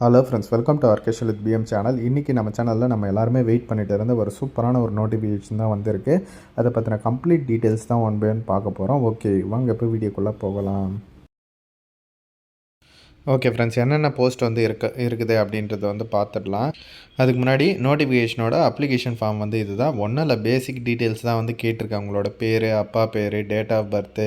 Hello friends welcome to ஆர்கேஷல் with PM channel இன்றைக்கி நம்ம சேனலில் நம்ம எல்லாருமே வெயிட் பண்ணிட்டு இருந்த ஒரு சூப்பரான ஒரு நோட்டிஃபிகேஷன் தான் வந்திருக்கு. அதை பற்றின கம்ப்ளீட் டீட்டெயில்ஸ் தான் ஒன் பை ஒன் பார்க்க போகிறோம் ஓகே வாங்க இப்போ வீடியோக்குள்ளே போகலாம். ஓகே ஃப்ரெண்ட்ஸ் என்னென்ன போஸ்ட் வந்து இருக்க இருக்குது அப்படின்றத வந்து பார்த்துடலாம் அதுக்கு முன்னாடி நோட்டிஃபிகேஷனோட அப்ளிகேஷன் ஃபார்ம் வந்து இதுதான். ஒன்றும் இல்லை பேசிக் டீட்டெயில்ஸ் தான் வந்து கேட்டிருக்காங்க உங்களோட பேர் அப்பா பேர் டேட் ஆஃப் பர்த்து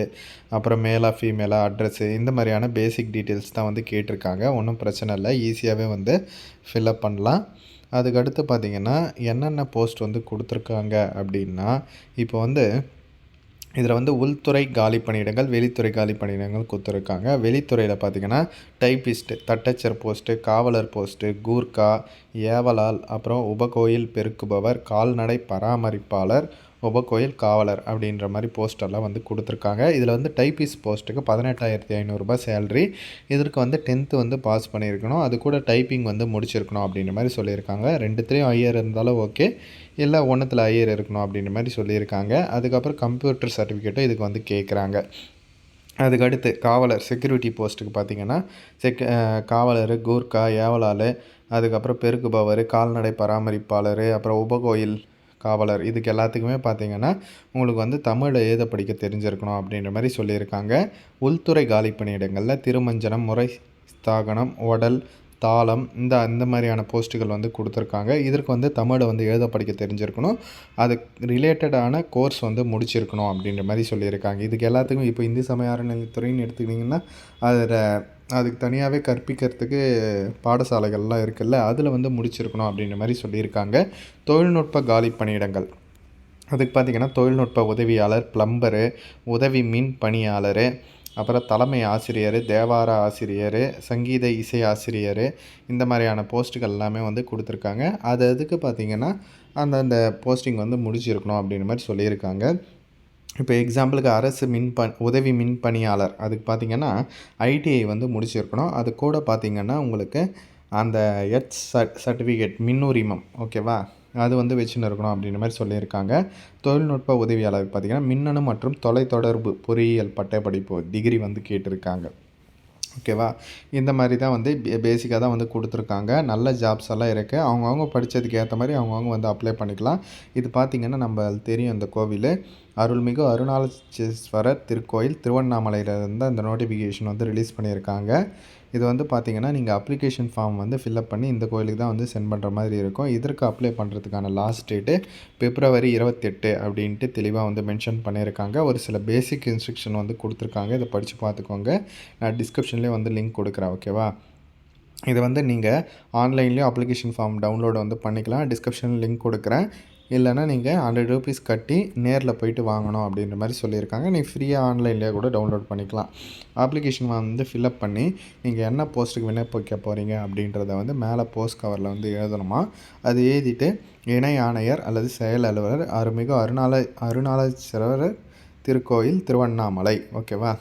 அப்புறம் மேலா ஃபீமேலா அட்ரஸ்ஸு இந்த மாதிரியான பேசிக் டீட்டெயில்ஸ் தான் வந்து கேட்டிருக்காங்க. ஒன்றும் பிரச்சனை இல்லை. ஈஸியாகவே வந்து ஃபில்அப் பண்ணலாம். அதுக்கடுத்து பார்த்திங்கன்னா என்னென்ன போஸ்ட் வந்து கொடுத்துருக்காங்க அப்படின்னா இப்போ வந்து இதில் வந்து உள்துறை காலி பணியிடங்கள் வெளித்துறை காலி பணியிடங்கள் கொடுத்துருக்காங்க. வெளித்துறையில் பார்த்திங்கன்னா டைப்பிஸ்ட்டு தட்டச்சர் போஸ்ட்டு காவலர் போஸ்ட்டு கூர்க்கா ஏவலால் அப்புறம் உபகோயில் பெருக்குபவர் கால்நடை பராமரிப்பாளர் உபகோயில் காவலர் அப்படின்ற மாதிரி போஸ்டெல்லாம் வந்து கொடுத்துருக்காங்க. இதில் வந்து டைப்பிஸ்ட் போஸ்ட்டுக்கு பதினெட்டாயிரத்தி ஐநூறுரூபா சேல்ரி இதற்கு வந்து டென்த்து வந்து பாஸ் பண்ணியிருக்கணும். அது கூட டைப்பிங் வந்து முடிச்சிருக்கணும் அப்படின்ற மாதிரி சொல்லியிருக்காங்க. ரெண்டுத்துலேயும் ஐயர் இருந்தாலும் ஓகே இல்லை ஒன்றுத்தில் ஐயர் இருக்கணும் அப்படின்ற மாதிரி சொல்லியிருக்காங்க. அதுக்கப்புறம் கம்ப்யூட்டர் சர்டிஃபிகேட்டும் இதுக்கு வந்து கேட்குறாங்க. அதுக்கடுத்து காவலர் செக்யூரிட்டி போஸ்ட்டுக்கு பார்த்திங்கன்னா செக் காவலர் கூர்க்கா ஏவலால் அதுக்கப்புறம் பெருக்குபவர் கால்நடை பராமரிப்பாளர் அப்புறம் உபகோயில் காவலர். இதுக்கு எல்லாத்துக்குமே பார்த்திங்கன்னா உங்களுக்கு வந்து தமிழை எழுத படிக்க தெரிஞ்சிருக்கணும் அப்படின்ற மாதிரி சொல்லியிருக்காங்க. உள்துறை காலி பணியிடங்களில் திருமஞ்சனம் முறை ஸ்தாகனம் உடல் தாளம் இந்த அந்த மாதிரியான போஸ்ட்டுகள் வந்து கொடுத்துருக்காங்க. இதற்கு வந்து தமிழை வந்து எழுத படிக்க தெரிஞ்சிருக்கணும். அது ரிலேட்டடான கோர்ஸ் வந்து முடிச்சிருக்கணும் அப்படின்ற மாதிரி சொல்லியிருக்காங்க. இதுக்கு எல்லாத்துக்கும் இப்போ இந்தி சமய அறநிலைத்துறைன்னு எடுத்துக்கிட்டிங்கன்னா அதில் அதுக்கு தனியாகவே கற்பிக்கிறதுக்கு பாடசாலைகள்லாம் இருக்குல்ல அதில் வந்து முடிச்சிருக்கணும் அப்படின்ற மாதிரி சொல்லியிருக்காங்க. தொழில்நுட்ப காலி பணியிடங்கள். அதுக்கு பார்த்திங்கன்னா தொழில்நுட்ப உதவியாளர் ப்ளம்பரு உதவி மின் பணியாளர் அப்புறம் தலைமை ஆசிரியர் தேவார ஆசிரியர் சங்கீத இசை ஆசிரியர் இந்த மாதிரியான போஸ்ட்டுகள் எல்லாமே வந்து கொடுத்துருக்காங்க. அது அதுக்கு பார்த்திங்கன்னா அந்தந்த போஸ்டிங் வந்து முடிச்சிருக்கணும் அப்படின்ற மாதிரி சொல்லியிருக்காங்க. இப்போ எக்ஸாம்பிளுக்கு அரசு மின் ப உதவி மின் பணியாளர். அதுக்கு பார்த்திங்கன்னா ஐடிஐ வந்து முடிச்சிருக்கணும். அது கூட பார்த்திங்கன்னா உங்களுக்கு அந்த எச் சர்ட் சர்டிஃபிகேட் மின்னுரிமம் ஓகேவா அது வந்து வச்சுன்னு இருக்கணும் அப்படின்ற மாதிரி சொல்லியிருக்காங்க. தொழில்நுட்ப உதவியாளர் பார்த்திங்கன்னா மின்னணு மற்றும் தொலைத்தொடர்பு பொறியியல் பட்டப்படிப்பு டிகிரி வந்து கேட்டிருக்காங்க. ஓகேவா இந்த மாதிரி தான் வந்து பேசிக்காக தான் வந்து கொடுத்துருக்காங்க. நல்ல ஜாப்ஸ் எல்லாம் இருக்குது அவங்கவுங்க படித்ததுக்கு ஏற்ற மாதிரி அவங்கவுங்க வந்து அப்ளை பண்ணிக்கலாம். இது பார்த்திங்கன்னா நம்ம தெரியும் இந்த கோவில். அருள்மிகு அருணாச்சேஸ்வரர் திருக்கோயில் திருவண்ணாமலையிலேருந்து அந்த நோட்டிஃபிகேஷன் வந்து ரிலீஸ் பண்ணியிருக்காங்க. இது வந்து பார்த்திங்கன்னா நீங்கள் அப்ளிகேஷன் ஃபார்ம் வந்து ஃபில்அப் பண்ணி இந்த கோயிலுக்கு தான் வந்து சென்ட் பண்ணுற மாதிரி இருக்கும். இதற்கு அப்ளை பண்ணுறதுக்கான லாஸ்ட் டேட்டு பிப்ரவரி இருபத்தெட்டு அப்படின்ட்டு தெளிவாக வந்து மென்ஷன் பண்ணியிருக்காங்க. ஒரு சில பேசிக் இன்ஸ்ட்ரக்ஷன் வந்து கொடுத்துருக்காங்க. இதை படித்து பார்த்துக்கோங்க. நான் டிஸ்கிரிப்ஷன்லேயே வந்து லிங்க் கொடுக்குறேன் ஓகேவா இதை வந்து நீங்கள் ஆன்லைன்லேயும் அப்ளிகேஷன் ஃபார்ம் டவுன்லோட் வந்து பண்ணிக்கலாம். டிஸ்கிரிப்ஷன் லிங்க் கொடுக்குறேன். இல்லைனா நீங்கள் ஹண்ட்ரட் ருபீஸ் கட்டி நேரில் போயிட்டு வாங்கணும் அப்படின்ற மாதிரி சொல்லியிருக்காங்க. நீங்கள் ஃப்ரீயாக ஆன்லைன்லேயே கூட டவுன்லோட் பண்ணிக்கலாம். அப்ளிகேஷன் வந்து ஃபில்அப் பண்ணி நீங்கள் என்ன போஸ்ட்டுக்கு விண்ணப்பிக்க போகிறீங்க அப்படின்றத வந்து மேலே போஸ்ட் கவரில் வந்து எழுதணுமா? அது எழுதிட்டு இணை ஆணையர் அல்லது செயல் அலுவலர் அருமிகு அருணால அருணாலச்சரவர் திருக்கோயில் திருவண்ணாமலை. ஓகேவா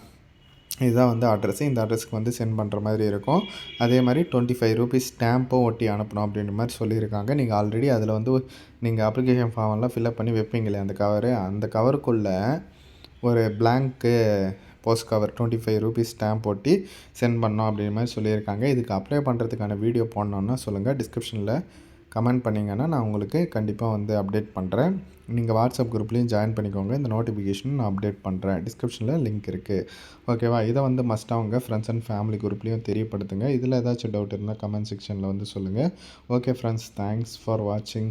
இதுதான் வந்து அட்ரஸ் இந்த அட்ரஸ்க்கு வந்து சென்ட் பண்ணுற மாதிரி இருக்கும். அதே மாதிரி டுவெண்ட்டி ஃபைவ் ருபீஸ் ஸ்டாம்பும் ஒட்டி அனுப்பணும் அப்படின்ற மாதிரி சொல்லியிருக்காங்க. நீங்கள் ஆல்ரெடி அதில் வந்து நீங்கள் அப்ளிகேஷன் ஃபார்ம்லாம் ஃபில்அப் பண்ணி வைப்பீங்களே அந்த கவரு அந்த கவருக்குள்ளே ஒரு blank post cover twenty five rupees stamp ஒட்டி சென்ட் பண்ணோம் அப்படின்ற மாதிரி சொல்லியிருக்காங்க. இதுக்கு அப்ளை பண்ணுறதுக்கான வீடியோ போடணுன்னா சொல்லுங்கள் டிஸ்கிரிப்ஷனில் கமெண்ட் பண்ணிங்கன்னா நான் உங்களுக்கு கண்டிப்பாக வந்து அப்டேட் பண்ணுறேன் நீங்கள் வாட்ஸ்அப் குரூப்லேயும் ஜாயின் பண்ணிக்கோங்க. இந்த நோட்டிஃபிகேஷன் நான் அப்டேட் பண்ணுறேன் டிஸ்கிரிப்ஷனில் லிங்க் இருக்குது ஓகேவா இதை வந்து மஸ்ட்டாக உங்கள் ஃப்ரெண்ட்ஸ் அண்ட் ஃபேமிலி குரூப்லேயும் தெரியப்படுத்துங்க. இதில் ஏதாச்சும் டவுட் இருந்தால் கமெண்ட் செக்ஷனில் வந்து சொல்லுங்கள் ஓகே ஃப்ரெண்ட்ஸ் தேங்க்ஸ் ஃபார் வாட்சிங்